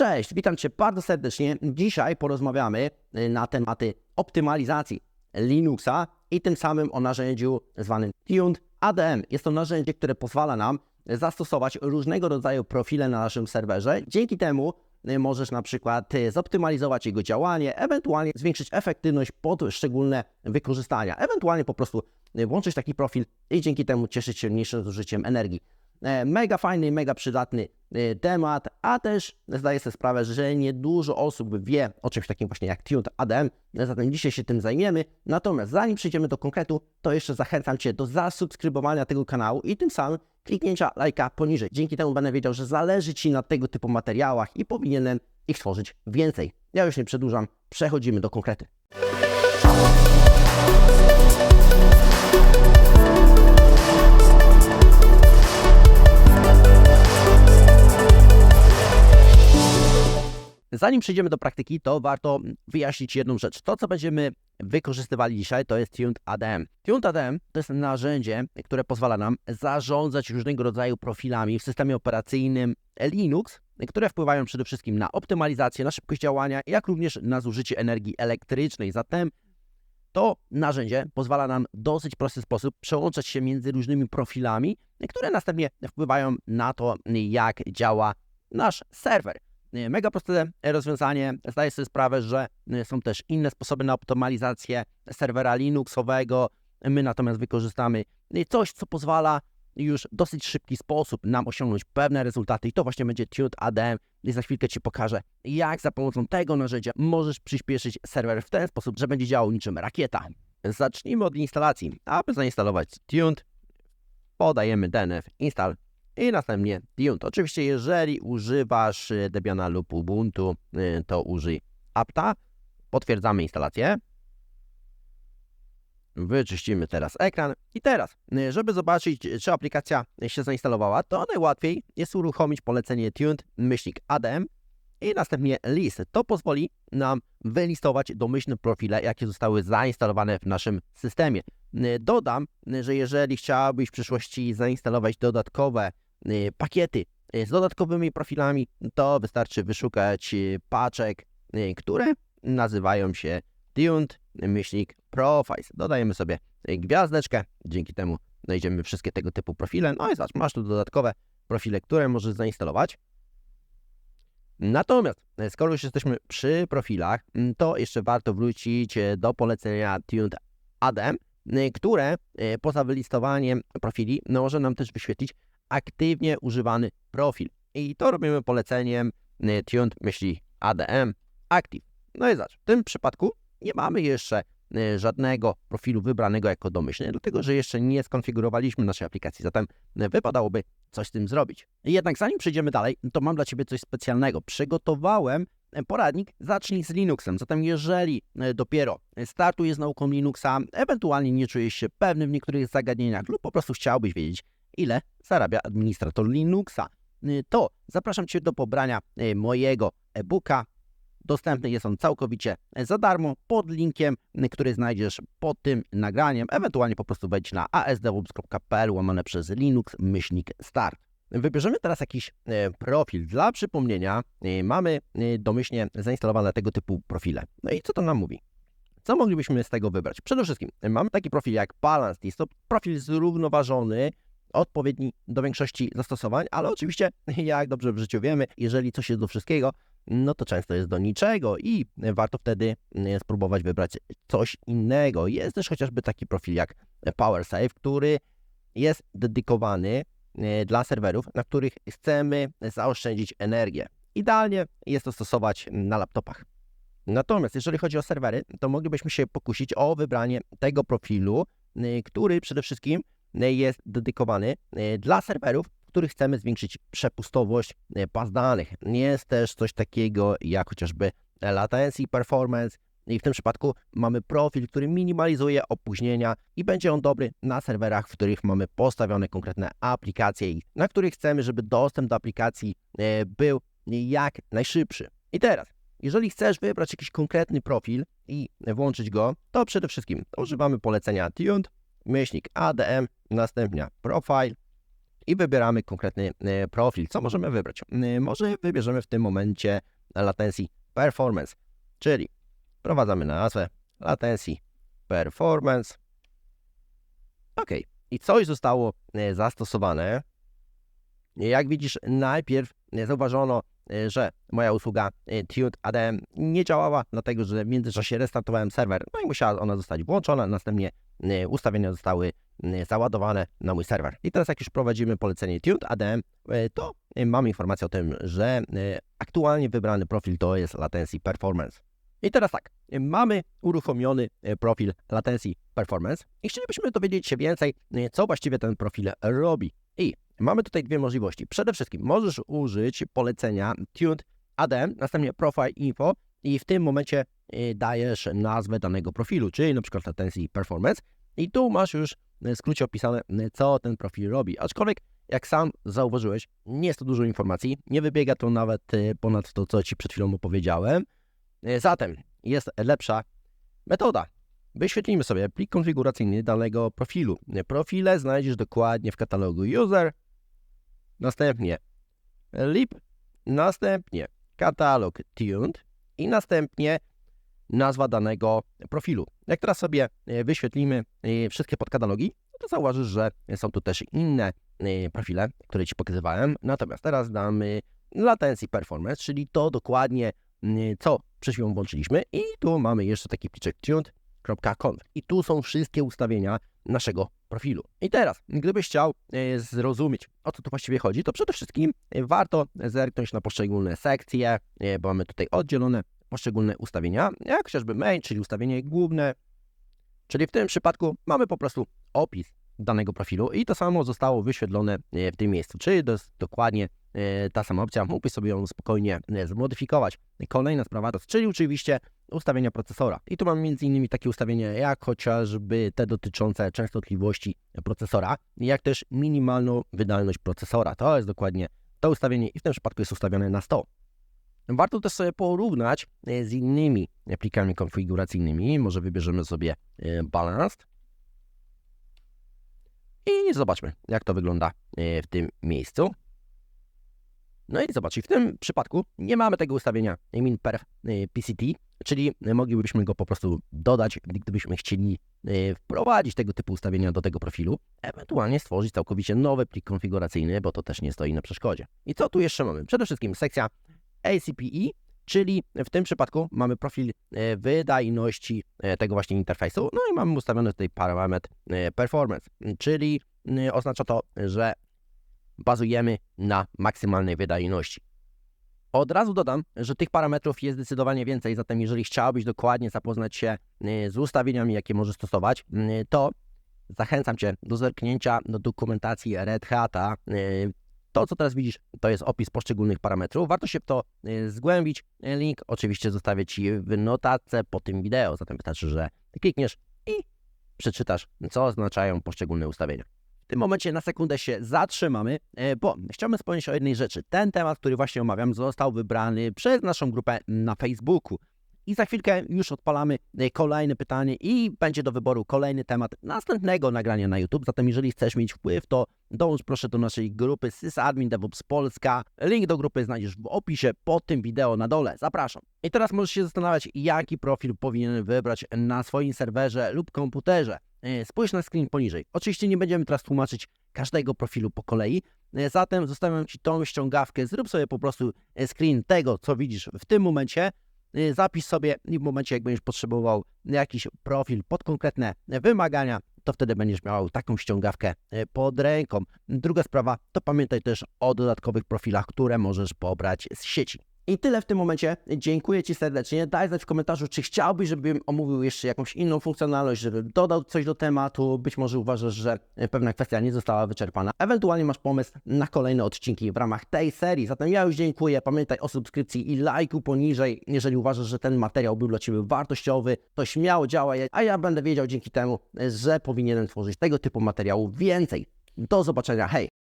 Cześć, witam Cię bardzo serdecznie. Dzisiaj porozmawiamy y, na tematy optymalizacji Linuxa i tym samym o narzędziu zwanym Tuned ADM. Jest to narzędzie, które pozwala nam zastosować różnego rodzaju profile na naszym serwerze. Dzięki temu y, możesz na przykład y, zoptymalizować jego działanie, ewentualnie zwiększyć efektywność pod szczególne wykorzystania, ewentualnie po prostu włączyć taki profil i dzięki temu cieszyć się mniejszym zużyciem energii. E, Mega fajny, mega przydatny e, temat, a też zdaję sobie sprawę, że niedużo osób wie o czymś takim właśnie jak Tuned ADM, zatem dzisiaj się tym zajmiemy. Natomiast zanim przejdziemy do konkretu, to jeszcze zachęcam Cię do zasubskrybowania tego kanału i tym samym kliknięcia lajka poniżej. Dzięki temu będę wiedział, że zależy Ci na tego typu materiałach i powinienem ich tworzyć więcej. Ja już nie przedłużam, przechodzimy do konkrety. Zanim przejdziemy do praktyki, to warto wyjaśnić jedną rzecz. To, co będziemy wykorzystywali dzisiaj, to jest Tuned ADM. Tuned ADM to jest narzędzie, które pozwala nam zarządzać różnego rodzaju profilami w systemie operacyjnym Linux, które wpływają przede wszystkim na optymalizację, na szybkość działania, jak również na zużycie energii elektrycznej. Zatem to narzędzie pozwala nam w dosyć prosty sposób przełączać się między różnymi profilami, które następnie wpływają na to, jak działa nasz serwer. Mega proste rozwiązanie. Zdaję sobie sprawę, że są też inne sposoby na optymalizację serwera Linuxowego. My natomiast wykorzystamy coś, co pozwala już w dosyć szybki sposób nam osiągnąć pewne rezultaty i to właśnie będzie Tuned ADM i za chwilkę Ci pokażę, jak za pomocą tego narzędzia możesz przyspieszyć serwer w ten sposób, że będzie działał niczym rakieta. Zacznijmy od instalacji. Aby zainstalować Tuned, podajemy dnf install i następnie Tuned. Oczywiście, jeżeli używasz y, Debiana lub Ubuntu, y, to użyj apta. Potwierdzamy instalację. Wyczyścimy teraz ekran. I teraz, y, żeby zobaczyć, czy aplikacja się zainstalowała, to najłatwiej jest uruchomić polecenie tuned myślnik ADM i następnie list. To pozwoli nam wylistować domyślne profile, jakie zostały zainstalowane w naszym systemie. Dodam, że jeżeli chciałbyś w przyszłości zainstalować dodatkowe pakiety z dodatkowymi profilami, to wystarczy wyszukać paczek, które nazywają się Tuned myślnik Profiles. Dodajemy sobie gwiazdeczkę, dzięki temu znajdziemy wszystkie tego typu profile. No i zobacz, masz tu dodatkowe profile, które możesz zainstalować. Natomiast, skoro już jesteśmy przy profilach, to jeszcze warto wrócić do polecenia Tuned ADM, które poza wylistowaniem profili może nam też wyświetlić aktywnie używany profil. I to robimy poleceniem tuned myśli ADM active. No i zobacz, w tym przypadku nie mamy jeszcze żadnego profilu wybranego jako domyślny, dlatego że jeszcze nie skonfigurowaliśmy naszej aplikacji, zatem wypadałoby coś z tym zrobić. Jednak zanim przejdziemy dalej, to mam dla Ciebie coś specjalnego. Przygotowałem poradnik Zacznij z Linuxem. Zatem jeżeli dopiero startujesz z nauką Linuxa, ewentualnie nie czujesz się pewny w niektórych zagadnieniach lub po prostu chciałbyś wiedzieć, ile zarabia administrator Linuxa, to zapraszam Cię do pobrania mojego e-booka Dostępny jest on całkowicie za darmo pod linkiem, który znajdziesz pod tym nagraniem. Ewentualnie po prostu wejdź na asdevoops.pl łamane przez Linux myślnik start. Wybierzemy teraz jakiś profil. Dla przypomnienia mamy domyślnie zainstalowane tego typu profile. No i co to nam mówi? Co moglibyśmy z tego wybrać? Przede wszystkim mamy taki profil jak Balanced. Jest to profil zrównoważony, odpowiedni do większości zastosowań, ale oczywiście, jak dobrze w życiu wiemy, jeżeli coś jest do wszystkiego, no to często jest do niczego i warto wtedy e, spróbować wybrać coś innego. Jest też chociażby taki profil jak PowerSave, który jest dedykowany e, dla serwerów, na których chcemy zaoszczędzić energię. Idealnie jest to stosować na laptopach. Natomiast jeżeli chodzi o serwery, to moglibyśmy się pokusić o wybranie tego profilu, e, który przede wszystkim jest dedykowany dla serwerów, których chcemy zwiększyć przepustowość e, baz danych. Jest też coś takiego jak chociażby latency performance, i w tym przypadku mamy profil, który minimalizuje opóźnienia i będzie on dobry na serwerach, w których mamy postawione konkretne aplikacje i na których chcemy, żeby dostęp do aplikacji e, był jak najszybszy. I teraz, jeżeli chcesz wybrać jakiś konkretny profil i włączyć go, to przede wszystkim używamy polecenia tuned, myślnik ADM, następnie profile i wybieramy konkretny e, profil. Co możemy wybrać? E, Może wybierzemy w tym momencie latency performance, czyli wprowadzamy nazwę latency performance. OK. I coś zostało e, zastosowane. Jak widzisz, najpierw zauważono, że moja usługa e, Tuned ADM nie działała, dlatego że w międzyczasie restartowałem serwer, no i musiała ona zostać włączona, następnie e, ustawienia zostały załadowane na mój serwer. I teraz jak już prowadzimy polecenie Tuned ADM, to mamy informację o tym, że aktualnie wybrany profil to jest Latency Performance. I teraz tak, mamy uruchomiony profil Latency Performance i chcielibyśmy dowiedzieć się więcej, co właściwie ten profil robi. I mamy tutaj dwie możliwości. Przede wszystkim możesz użyć polecenia tuned ADM, następnie profile info i w tym momencie y, dajesz nazwę danego profilu, czyli na przykład latency performance i tu masz już w skrócie opisane, y, co ten profil robi. Aczkolwiek, jak sam zauważyłeś, nie jest to dużo informacji, nie wybiega to nawet y, ponad to, co Ci przed chwilą opowiedziałem. Y, Zatem jest lepsza metoda. Wyświetlimy sobie plik konfiguracyjny danego profilu. Profile znajdziesz dokładnie w katalogu user, następnie lib, następnie katalog tuned i następnie nazwa danego profilu. Jak teraz sobie e, wyświetlimy e, wszystkie podkatalogi, to zauważysz, że są tu też inne e, profile, które Ci pokazywałem. Natomiast teraz damy latency performance, czyli to dokładnie co przed chwilą włączyliśmy i tu mamy jeszcze taki pliczek tuned.conf i tu są wszystkie ustawienia naszego profilu. I teraz, gdybyś chciał e, zrozumieć, o co tu właściwie chodzi, to przede wszystkim e, warto zerknąć na poszczególne sekcje, e, bo mamy tutaj oddzielone poszczególne ustawienia, jak chociażby main, czyli ustawienie główne, czyli w tym przypadku mamy po prostu opis danego profilu i to samo zostało wyświetlone w tym miejscu, czyli to jest dokładnie ta sama opcja, mógłbyś sobie ją spokojnie e, zmodyfikować. Kolejna sprawa, czyli oczywiście ustawienia procesora. I tu mam innymi takie ustawienia jak chociażby te dotyczące częstotliwości procesora, jak też minimalną wydajność procesora. To jest dokładnie to ustawienie i w tym przypadku jest ustawione na 100. Warto też sobie porównać e, z innymi plikami konfiguracyjnymi. Może wybierzemy sobie e, Balanced i zobaczmy, jak to wygląda e, w tym miejscu. No i zobacz, w tym przypadku nie mamy tego ustawienia minperf e, PCT, czyli moglibyśmy go po prostu dodać, gdybyśmy chcieli e, wprowadzić tego typu ustawienia do tego profilu, ewentualnie stworzyć całkowicie nowy plik konfiguracyjny, bo to też nie stoi na przeszkodzie. I co tu jeszcze mamy? Przede wszystkim sekcja ACPE, czyli w tym przypadku mamy profil e, wydajności tego właśnie interfejsu, no i mamy ustawiony tutaj parametr performance, czyli oznacza to, że bazujemy na maksymalnej wydajności. Od razu dodam, że tych parametrów jest zdecydowanie więcej, zatem jeżeli chciałbyś dokładnie zapoznać się e, z ustawieniami, jakie możesz stosować, e, to zachęcam Cię do zerknięcia do dokumentacji Red Hata. E, To, co teraz widzisz, to jest opis poszczególnych parametrów. Warto się w to zgłębić. Link oczywiście zostawię Ci w notatce po tym wideo, zatem wystarczy, że klikniesz i przeczytasz, co oznaczają poszczególne ustawienia. Tym momencie na sekundę się zatrzymamy, e, bo chciałbym wspomnieć o jednej rzeczy. Ten temat, który właśnie omawiam, został wybrany przez naszą grupę na Facebooku. I za chwilkę już odpalamy e, kolejne pytanie i będzie do wyboru kolejny temat następnego nagrania na YouTube. Zatem jeżeli chcesz mieć wpływ, to dołącz proszę do naszej grupy Sysadmin DevOps Polska. Link do grupy znajdziesz w opisie pod tym wideo na dole. Zapraszam. I teraz możesz się zastanawiać, jaki profil powinien wybrać na swoim serwerze lub komputerze. E, Spójrz na screen poniżej. Oczywiście nie będziemy teraz tłumaczyć każdego profilu po kolei, e, zatem zostawiam Ci tą ściągawkę. Zrób sobie po prostu e, screen tego, co widzisz w tym momencie. Zapisz sobie i w momencie, jak będziesz potrzebował jakiś profil pod konkretne wymagania, to wtedy będziesz miał taką ściągawkę pod ręką. Druga sprawa, to pamiętaj też o dodatkowych profilach, które możesz pobrać z sieci. I tyle w tym momencie. Dziękuję Ci serdecznie. Daj znać w komentarzu, czy chciałbyś, żebym omówił jeszcze jakąś inną funkcjonalność, żebym dodał coś do tematu. Być może uważasz, że pewna kwestia nie została wyczerpana. Ewentualnie masz pomysł na kolejne odcinki w ramach tej serii. Zatem ja już dziękuję. Pamiętaj o subskrypcji i lajku poniżej. Jeżeli uważasz, że ten materiał był dla Ciebie wartościowy, to śmiało działaj, a ja będę wiedział dzięki temu, że powinienem tworzyć tego typu materiałów więcej. Do zobaczenia. Hej!